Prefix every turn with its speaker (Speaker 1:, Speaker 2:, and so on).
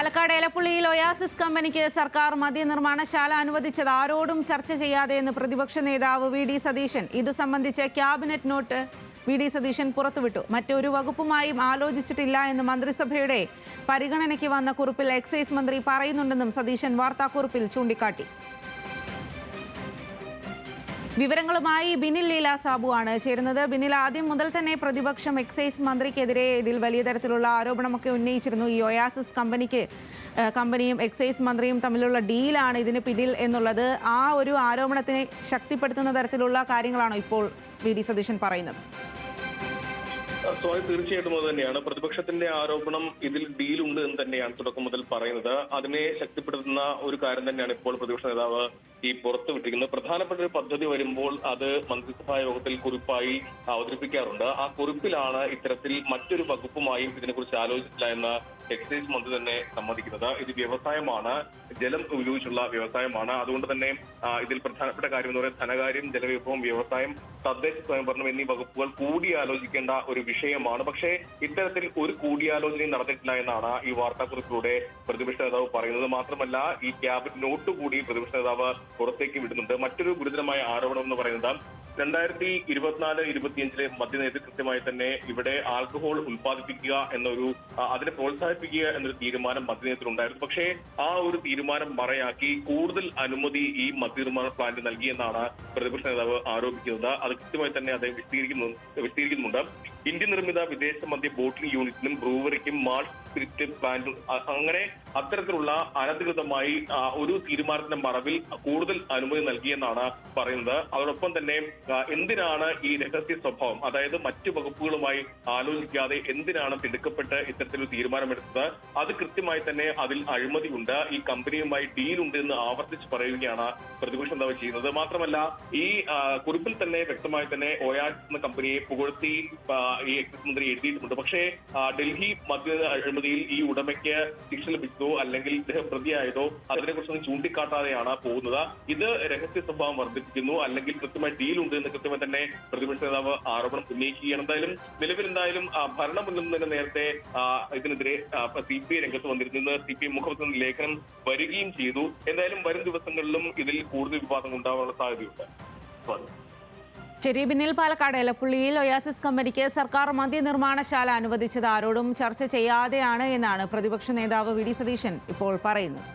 Speaker 1: Palakkad എലപ്പുള്ളിയിൽ oasis കമ്പനിക്ക് സർക്കാർ മദ്യനിർമ്മാണശാല അനുവദിച്ചത്. ആരോടും ചർച്ച ചെയ്യാതെ എന്ന് പ്രതിപക്ഷ നേതാവ് വി ഡി സതീശൻ. ഇത് സംബന്ധിച്ച് cabinet note V D Satheesan പുറത്തുവിട്ടു. മറ്റൊരു വകുപ്പുമായും ആലോചിച്ചിട്ടില്ല എന്ന് മന്ത്രിസഭയുടെ പരിഗണനയ്ക്ക് വന്ന കുറിപ്പിൽ എക്സൈസ് മന്ത്രി പറയുന്നുണ്ടെന്നും സതീശൻ വാർത്താക്കുറിപ്പിൽ ചൂണ്ടിക്കാട്ടി. വിവരങ്ങളുമായി ബിനിൽ ലീല സാബു ആണ് ചേരുന്നത്. ബിനിൽ ആദ്യം മുതൽ തന്നെ പ്രതിപക്ഷം എക്സൈസ് മന്ത്രിക്കെതിരെ ഇതിൽ വലിയ തരത്തിലുള്ള ആരോപണമൊക്കെ ഉന്നയിച്ചിരുന്നു. ഈ ഒയാസിസ് കമ്പനിക്ക് കമ്പനിയും എക്സൈസ് മന്ത്രിയും തമ്മിലുള്ള ഡീലാണ് ഇതിന് പിന്നിൽ എന്നുള്ളത്. ആ ഒരു ആരോപണത്തിനെ ശക്തിപ്പെടുത്തുന്ന തരത്തിലുള്ള കാര്യങ്ങളാണോ ഇപ്പോൾ വി സതീശൻ പറയുന്നത്?
Speaker 2: സ്വാമി തീർച്ചയായിട്ടും അത് തന്നെയാണ്. പ്രതിപക്ഷത്തിന്റെ ആരോപണം ഇതിൽ ഡീലുണ്ട് എന്ന് തന്നെയാണ് തുടക്കം മുതൽ പറയുന്നത്. അതിനെ ശക്തിപ്പെടുത്തുന്ന ഒരു കാര്യം തന്നെയാണ് ഇപ്പോൾ പ്രതിപക്ഷ നേതാവ് ഈ പുറത്തുവിട്ടിരിക്കുന്നത് പ്രധാനപ്പെട്ട ഒരു പദ്ധതി വരുമ്പോൾ അത് മന്ത്രിസഭാ യോഗത്തിൽ കുറിപ്പായി അവതരിപ്പിക്കാറുണ്ട്. ആ കുറിപ്പിലാണ് ഇത്തരത്തിൽ മറ്റൊരു വകുപ്പുമായും ഇതിനെക്കുറിച്ച് ആലോചിച്ചില്ല എന്ന് എക്സൈസ് മന്ത്രി തന്നെ സമ്മതിക്കുന്നത്. ഇത് വ്യവസായമാണ്. ജലം ഉപയോഗിച്ചുള്ള വ്യവസായമാണ്. അതുകൊണ്ട് തന്നെ ഇതിൽ പ്രധാനപ്പെട്ട കാര്യം എന്ന് പറയുന്നത് ധനകാര്യം ജലവിഭവം വ്യവസായം തദ്ദേശ സ്വയംഭരണം എന്നീ വകുപ്പുകൾ കൂടിയാലോചിക്കേണ്ട ഒരു വിഷയമാണ്. പക്ഷേ ഇത്തരത്തിൽ ഒരു കൂടിയാലോചനയും നടന്നിട്ടില്ല എന്നാണ് ഈ വാർത്താക്കുറിപ്പിലൂടെ പ്രതിപക്ഷ നേതാവ് പറയുന്നത്. മാത്രമല്ല ഈ ക്യാബിനറ്റ് നോട്ട് കൂടി പ്രതിപക്ഷ നേതാവ് പുറത്തേക്ക് വിടുന്നുണ്ട്. മറ്റൊരു ഗുരുതരമായ ആരോപണം എന്ന് പറയുന്നത് രണ്ടായിരത്തി ഇരുപത്തിനാല് ഇരുപത്തിയഞ്ചിലെ മദ്യനയത്തിൽ കൃത്യമായി തന്നെ ഇവിടെ ആൽക്കഹോൾ ഉൽപ്പാദിപ്പിക്കുക എന്നൊരു അതിനെ പ്രോത്സാഹിപ്പിക്കുക എന്നൊരു തീരുമാനം മദ്യനയത്തിലുണ്ടായിരുന്നു പക്ഷേ ആ ഒരു തീരുമാനം മറയാക്കി കൂടുതൽ അനുമതി ഈ മദ്യനിർമ്മാണ പ്ലാന്റ് നൽകിയെന്നാണ് പ്രതിപക്ഷ നേതാവ് ആരോപിക്കുന്നത്. അത് കൃത്യമായി തന്നെ അദ്ദേഹം വിശദീകരിക്കുന്നു വിശദീകരിക്കുന്നുണ്ട്. ഇന്ത്യൻ നിർമ്മിത വിദേശ മദ്യ ബോട്ടിംഗ് യൂണിറ്റിനും ബ്രൂവറിക്കും മാൾട്ട് സ്പിരിറ്റ് പ്ലാന്റും അങ്ങനെ അത്തരത്തിലുള്ള അനധികൃതമായി ഒരു തീരുമാനത്തിന്റെ മറവിൽ കൂടുതൽ അനുമതി നൽകിയെന്നാണ് പറയുന്നത്. അതോടൊപ്പം തന്നെ എന്തിനാണ് ഈ രഹസ്യ സ്വഭാവം അതായത് മറ്റു വകുപ്പുകളുമായി ആലോചിക്കാതെ എന്തിനാണ് തിടുക്കപ്പെട്ട് ഇത്തരത്തിലൊരു തീരുമാനമെടുത്തത്? അത് കൃത്യമായി തന്നെ അതിൽ അഴിമതി ഉണ്ട്. ഈ കമ്പനിയുമായി ഡീൽ ഉണ്ട് എന്ന് ആവർത്തിച്ച് പറയുകയാണ് പ്രതിപക്ഷ നേതാവ് ചെയ്യുന്നത്. മാത്രമല്ല ഈ കുറിപ്പിൽ തന്നെ വ്യക്തമായി തന്നെ ഒയാസ് എന്ന കമ്പനിയെ പുകഴ്ത്തി ഈ എക്സൈസ് മന്ത്രി എഴുതിയിട്ടുണ്ട്. പക്ഷേ ഡൽഹി മദ്യ അഴിമതിയിൽ ഈ ഉടമയ്ക്ക് ശിക്ഷ ലഭിച്ചതോ അല്ലെങ്കിൽ ഇദ്ദേഹം പ്രതിയായതോ അതിനെക്കുറിച്ചൊന്നും ചൂണ്ടിക്കാട്ടാതെയാണ് പോകുന്നത്. ഇത് രഹസ്യ സ്വഭാവം വർദ്ധിപ്പിക്കുന്നു. അല്ലെങ്കിൽ കൃത്യമായി ഡീലുണ്ട് എന്ന് കൃത്യമായി തന്നെ പ്രതിപക്ഷ നേതാവ് ആരോപണം ഉന്നയിക്കുകയാണ്. എന്തായാലും നിലവിൽ എന്തായാലും ആ, ഭരണമുന്നണി തന്നെ നേരത്തെ ഇതിനെതിരെ സി പി ഐ രംഗത്ത് വന്നിരുന്നത് സി പി ഐ മുഖത്ത് നിന്ന് ലേഖനം വരികയും ചെയ്തു. എന്തായാലും വരും ദിവസങ്ങളിലും ഇതിൽ കൂടുതൽ വിവാദങ്ങൾ ഉണ്ടാവാനുള്ള സാധ്യതയുണ്ട്.
Speaker 1: ശരി ബിന്നിൽ പാലക്കാട് എലപ്പുള്ളിയിൽ ഒയാസിസ് കമ്പനിക്ക് സർക്കാർ മദ്യനിർമ്മാണശാല അനുവദിച്ചത്. ആരോടും ചർച്ച ചെയ്യാതെയാണ് എന്നാണ് പ്രതിപക്ഷ നേതാവ് വി ഡി സതീശൻ ഇപ്പോൾ പറയുന്നത്.